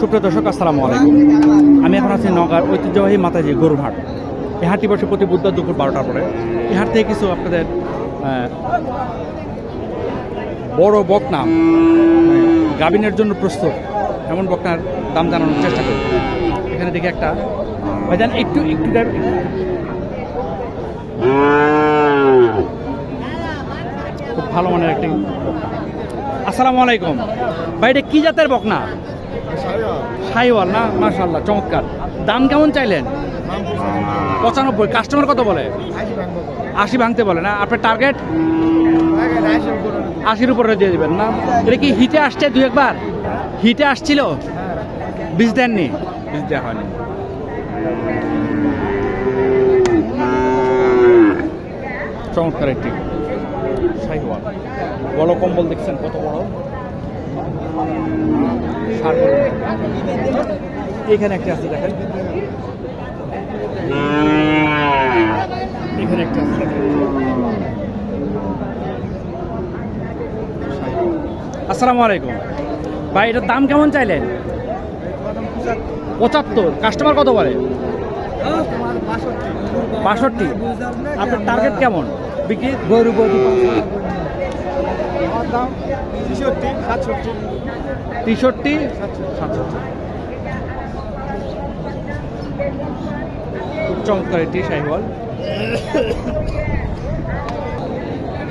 সুপ্রিয় দর্শক, আসসালামু আলাইকুম। আমি এখন আছি নগার ঐতিহ্যবাহী মাতাজি গরুর হাট এই হাটটি বসে প্রতি বুধবার দুপুর বারোটার পরে। এই হাট থেকে কিছু আপনাদের বড় বকনা মানে গাবিনের জন্য প্রস্তুত, এমন বকনার দাম জানানোর চেষ্টা করি। এখানে দেখি একটা, ভাইজান, একটু একটু খুব ভালো মানের একটি আসসালামু আলাইকুম। ভাই, এটা কি জাতের বকনা? সাইওয়াল না? মাশাল্লাহ চমৎকার। দাম কেমন চাইলেন? পঁচানব্বই। কাস্টমার কত বলে? আশি ভাঙতে বলে না? আপনার টার্গেট? আশির উপরে দিয়ে দেবেন না? এটা কি হিটে আসছে দু একবার? হিটে আসছিল? বীজ দেননি? বীজ দেওয়া হয়নি। চমৎকার একটি সাইওয়াল বড় কম্বল দেখছেন কত বড়? বড়। এখানে একটা আছে, দেখেন। এখানে একটা আছে আসসালামু আলাইকুম। ভাই, এটার দাম কেমন চাইলেন? পঁচাত্তর। কাস্টমার কত বলে? বাষট্টি। আপনার টার্গেট কেমন? বিক্রি? গরু গরু সাতষট্টি। খুব চমৎকার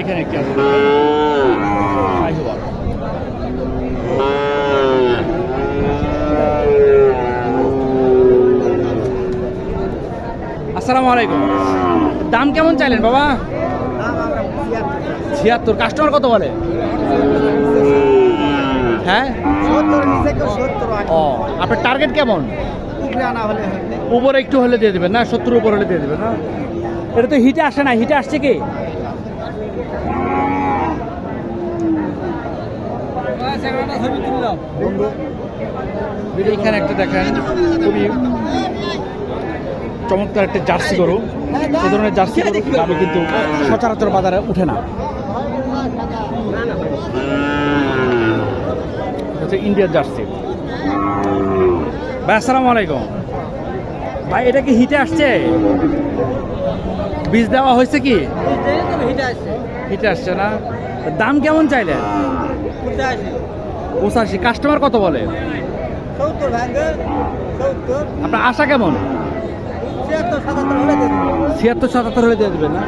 এখানে একটি আছে শাহিওয়াল। আসসালামু আলাইকুম। দাম কেমন চাইলেন বাবা? ছিয়াত্তর। কাস্টমার কত বলে? হ্যাঁ? ও আপনার টার্গেট কেমন? উপরে একটু হলে দিয়ে দেবেন না? সত্তর উপর হলে দিয়ে দেবেন না? এটা তো হিটে আসে না। হিটে আসছে কি? এখানে একটা দেখেন। খুবই চমৎকার একটা জার্সি গরু। এই ধরনের জার্সি গরু দামে কিন্তু সচরাচর বাজারে উঠে না। হচ্ছে ইন্ডিয়ার জার্সি। ভাই, আসসালামু আলাইকুম। ভাই, এটা কি হিটে আসছে? বীজ দেওয়া হয়েছে কি? হিটে আসছে না। দাম কেমন চাইলেন? পঁচাশি। কাস্টমার কত বলে? আপনার আশা কেমন? ছিয়াত্তর সাতাত্তর হলে দিয়ে দেবেন। না?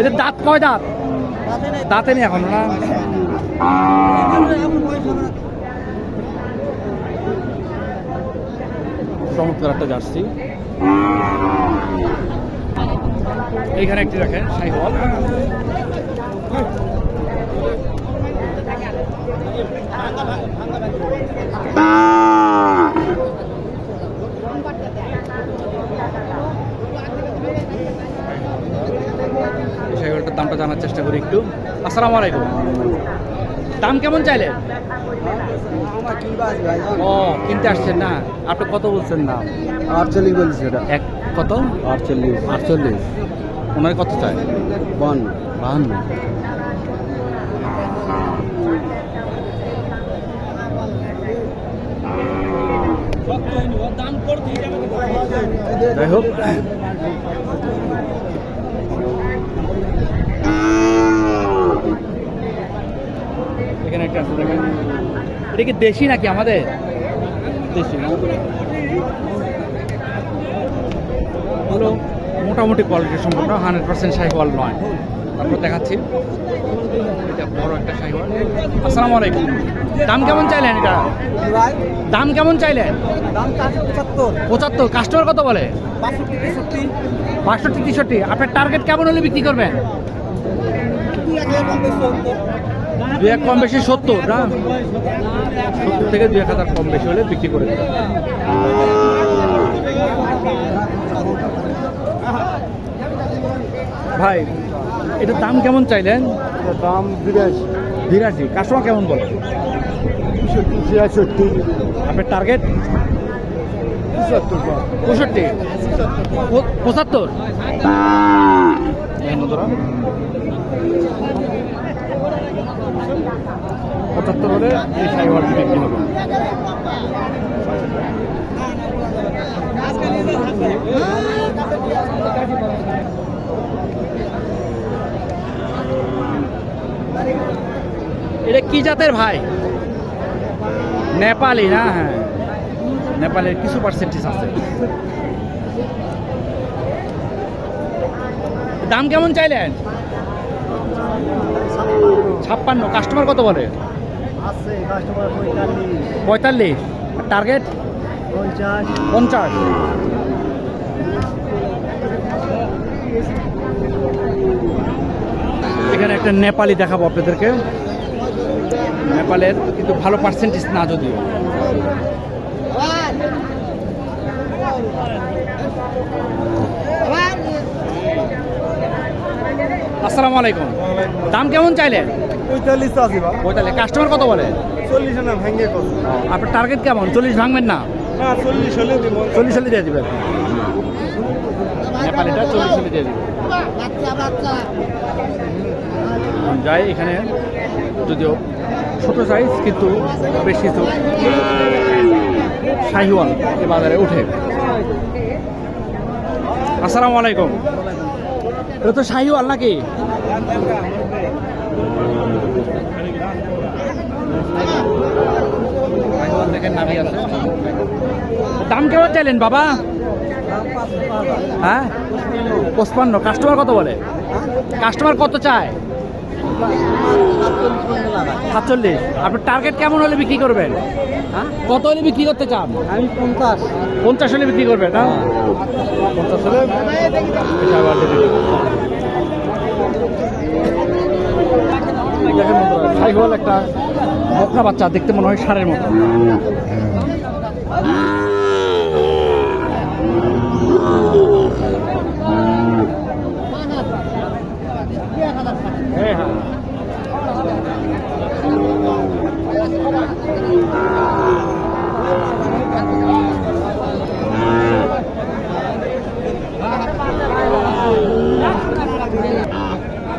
এটা দাঁত কয় দাঁত? দাঁতে নেই। এখনও না? চমৎকার একটা জার্সি। এইখানে একটি রাখেন সাইহল। সাইকেলটার দামটা চেষ্টা করি একটু। আসসালামু আলাইকুম। দাম কেমন চাইলে? ও কিনতে আসছেন না? আপনি কত বলছেন দাম? আটচল্লিশ বলছি এটা। এক কত? আটচল্লিশ। আটচল্লিশ। ওনার কত চাই? বন বাহান্ন। যাই হোক। আছে দেখেন। এটা কি দেশি নাকি আমাদের? দেশি। হলো মোটামুটি কোয়ালিটির সম্পূর্ণ হান্ড্রেড পার্সেন্ট সাইকেল নয়। তারপর দেখাচ্ছি। এটা বড় একটা আসসালামু আলাইকুম। দাম কেমন চাইলেন এটা? দাম কেমন চাইলেন? পঁচাত্তর। কাস্টমার কত বলে? বাষট্টি তেষট্টি। আপনার টার্গেট কেমন হলে বিক্রি করবেন? দু এক কম বেশি সত্তর না সত্তর থেকে দু এক হাজার কম বেশি হলে বিক্রি করে দেবেন ভাই এটার দাম কেমন চাইলেন? দাম বিরাশি। বিরাশি। কাস্টমার কেমন বলে? ছিয়াষট্টি। আপনার টার্গেট পঁচাত্তর। পঁয়ষট্টি। পঁচাত্তর? পঁচাত্তর হলে এই ফ্লাইওভারটি বিক্রি হবে এটা কি জাতের ভাই? নেপালি না হ্যাঁ। নেপালের কিছু পার্সেন্টেজ আছে। দাম কেমন চাইলেন? ছাপ্পান্ন। কাস্টমার কত বলে? পঁয়তাল্লিশ। পঁয়তাল্লিশ। টার্গেট পঞ্চাশ। পঞ্চাশ। এখানে একটা নেপালি দেখাবো আপনাদেরকে। নেপালের কিন্তু ভালো পার্সেন্টেজ না যদিও। আসসালামু আলাইকুম। দাম কেমন চাইলেন? পঁয়তাল্লিশ বা পঁয়তাল্লিশ। কাস্টমার কত বলে? চল্লিশ না ভেঙে কত আপনার টার্গেট কেমন? চল্লিশ ভাঙবেন না? না চল্লিশ হলে দিব। চল্লিশ হলে দিয়ে দিবেন। নেপালিটা চল্লিশ হলে দিয়ে দিবেন। যাই এখানে যদিও ছোট সাইজ কিন্তু বেশ কিছু শাহিওয়াল এ বাজারে উঠে। আসসালামু আলাইকুম। এটা তো দেখেন নামই আছে দাম কেমন চাইলেন বাবা? হ্যাঁ? পঁচপান্ন। কাস্টমার কত বলে? কাস্টমার কত চায়? সাতচল্লিশ। আপনার টার্গেট কেমন হলে বিক্রি করবেন? কত হলে বিক্রি করতে চান? আমি পঞ্চাশ। পঞ্চাশ হলে বিক্রি করবে না? পঞ্চাশ হলে দেখেন একটা বকনা বাচ্চা দেখতে মনে হয় সারের মতো হ্যাঁ হ্যাঁ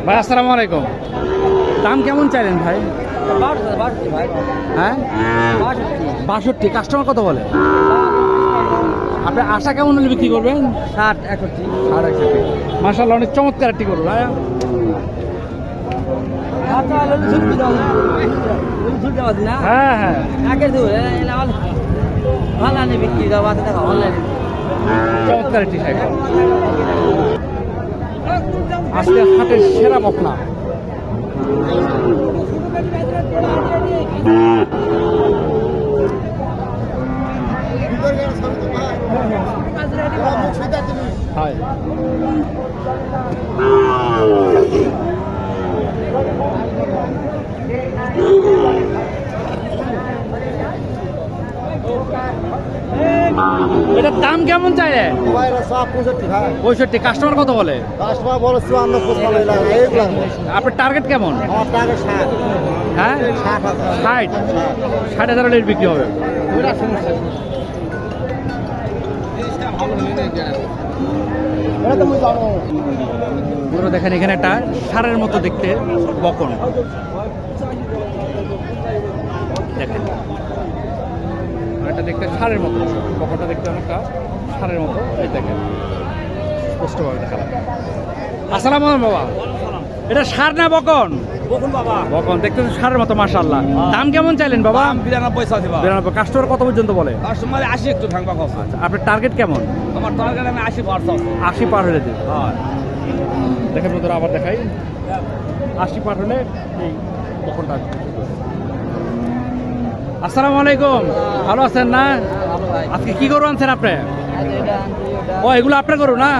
ভাই আসসালামু আলাইকুম। দাম কেমন চাইলেন ভাই? হ্যাঁ? বাষট্টি। কাস্টমার কত বলে? আপনি আশা কেমন হলে বিক্রি করবেন? ষাট একষট্টি। ষাট একষট্টি। মার্শাল্লাহ অনেক চমৎকার একটি করুন হ্যাঁ হ্যাঁ। হ্যাঁ চমৎকার একটি সাইকেল আজকে হাটের সেরা বকনা হয় এটার দাম কেমন চাইলে সব পঁয়ষট্টি। কাস্টমার কত বলে? আপনার টার্গেট কেমন? হ্যাঁ? ষাট। ষাট হাজার হলে বিক্রি হবে। দেখেন এখানে একটা সারের মতো দেখতে বকন। দেখেন। এটা দেখতে সারের মতো। বকনটা দেখতে অনেকটা সারের মতো এই দেখেন। স্পষ্টভাবে দেখা যায় আসসালাম বাবা। এটা সার না বকন? বকুন বাবা। বকন দেখতে সারের মতো মাশাল্লাহ দাম কেমন চাইলেন বাবা? বিরানব্বই বিরানব্বই। কাস্টমার কত পর্যন্ত বলে? কাস্টমার আশি একটু ভাঙবা আচ্ছা আপনার টার্গেট কেমন? আমার টার্গেট আমি আশি পার হলে দিন। দেখেন বন্ধুরা আবার দেখাই। আশি পার হলে এই বকনটা আসসালামু আলাইকুম। ভালো আছেন না? আজকে কি করু আনছেন আপনি? ও এগুলো আপনার করু না?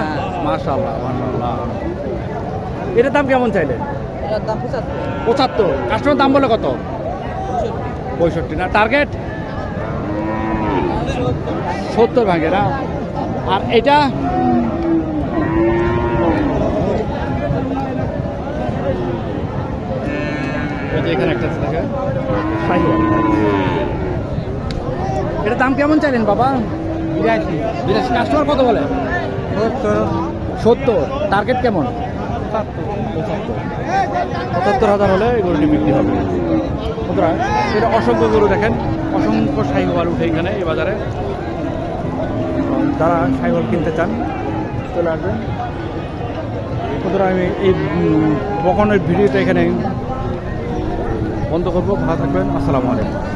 মাশাল্লাহ মাশাল্লাহ এটার দাম কেমন চাইলেন? পঁচাত্তর। কাস্টমার দাম বলে কত? পঁয়ষট্টি। না টার্গেট সত্তর ভাঙে না? আর এটা? এখানে একটা আছে দাম কেমন চাইলেন বাবা? বিরাশি। বিরাশি কাস্টমার কত বলে? সত্তর। টার্গেট কেমন? পঁচাত্তর। হাজার হলে গরুটি বিক্রি হবে। বন্ধুরা এটা অসংখ্য গরু দেখেন। অসংখ্য সাইহল উঠে এখানে এই বাজারে। যারা সাইহল কিনতে চান চলে আসবেন। বন্ধুরা আমি এই বকনের ভিডিওটা এখানে বন্ধ করব। ভালো থাকবেন। আসসালামু আলাইকুম।